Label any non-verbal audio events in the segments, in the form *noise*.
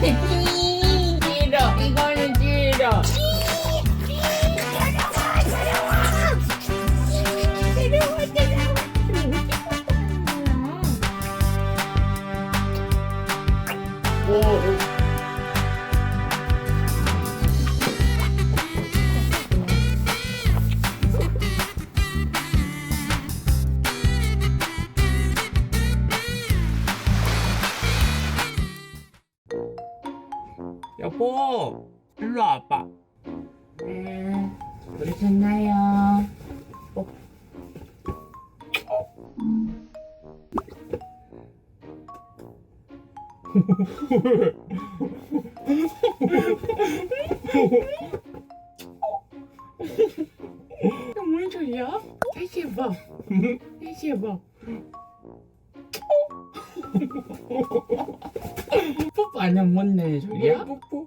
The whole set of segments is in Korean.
싫어 이거는 싫어 여보, 일로 와봐. 네, 부르셨나요? 이거 뭔 소리야? 다시 해봐. 다시 해봐. *laughs* 뽀뽀 안 하면 못내 소리야? 뽀뽀.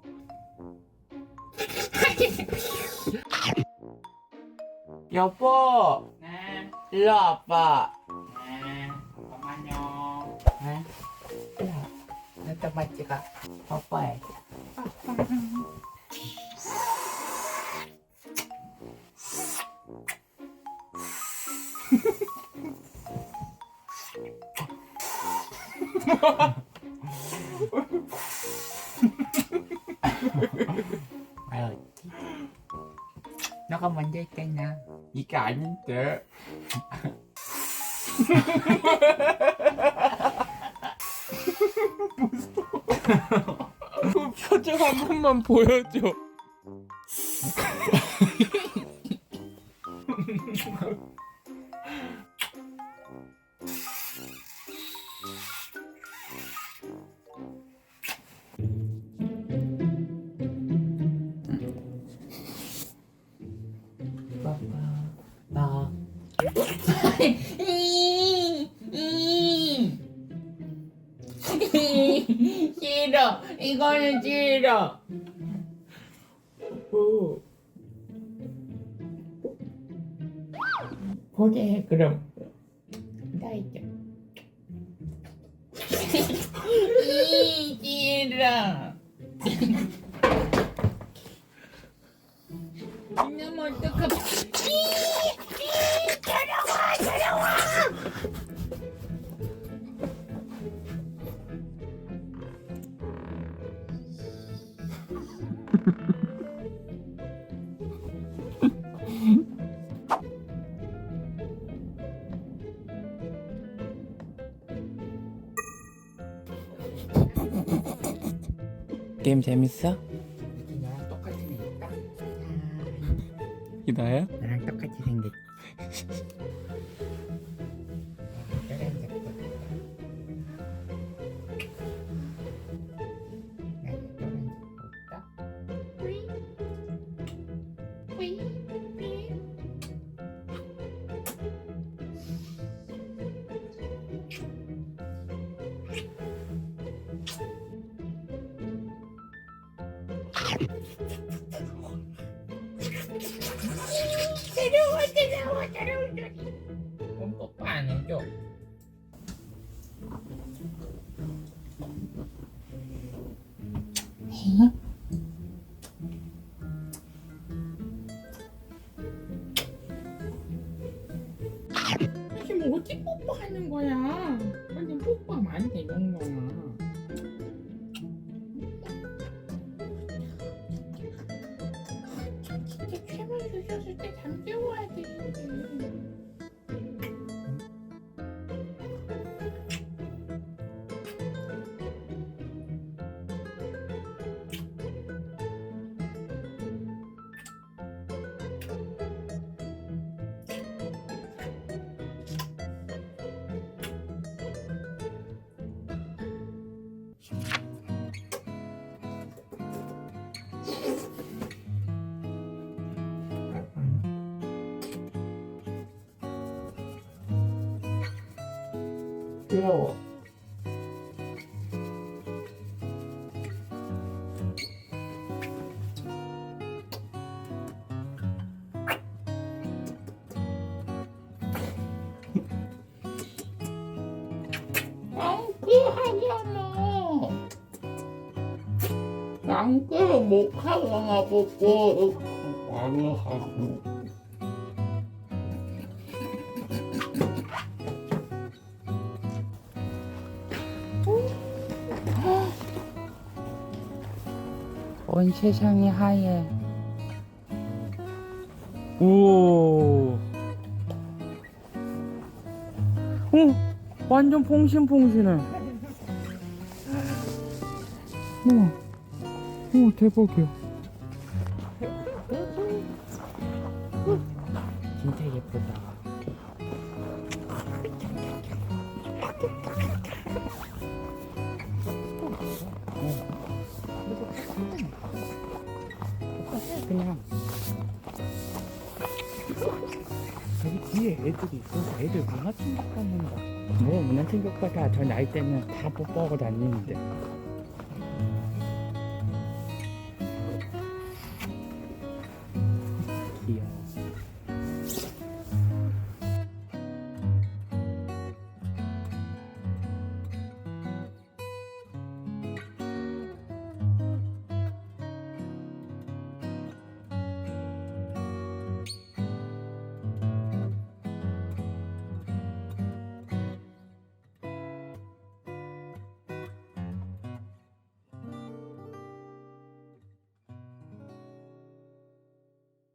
여보, 네, 일로 와봐. 네, 잠깐만요. 네? 일로 와. 나또 맛지가 뽀뽀해야지. 아유, *laughs* 너가 먼저 했잖아. 이게 아닌데. 그 표정 한 번만 보여줘. 싫어. 이거는 싫어. 오. 그래 그럼 나 이제 *laughs* 이 싫어. *laughs* 게임 재밌어? 나랑 똑같이 생겼다. 이 나야? 나랑 똑같이 생겼 *laughs* 안 해줘. 지금 어디 뽀뽀하는 거야? 완전 뽀뽀하면 안 돼, 영롱아. 진짜 최면 주셨을 때 잠재워야 되 귀여워. 너. 양끌어 목하거나 먹고 많이 하고 온 세상이 하얘. 오. 오, 완전 퐁신퐁신해. 우와, 우와, 대박이야. 진짜 예쁘다. 그냥. 여기 뒤에 애들이 있어서 애들 문화 충격 받는다. 뭐 문화 충격 받아 저 나이 때는 다 뽀뽀하고 다니는데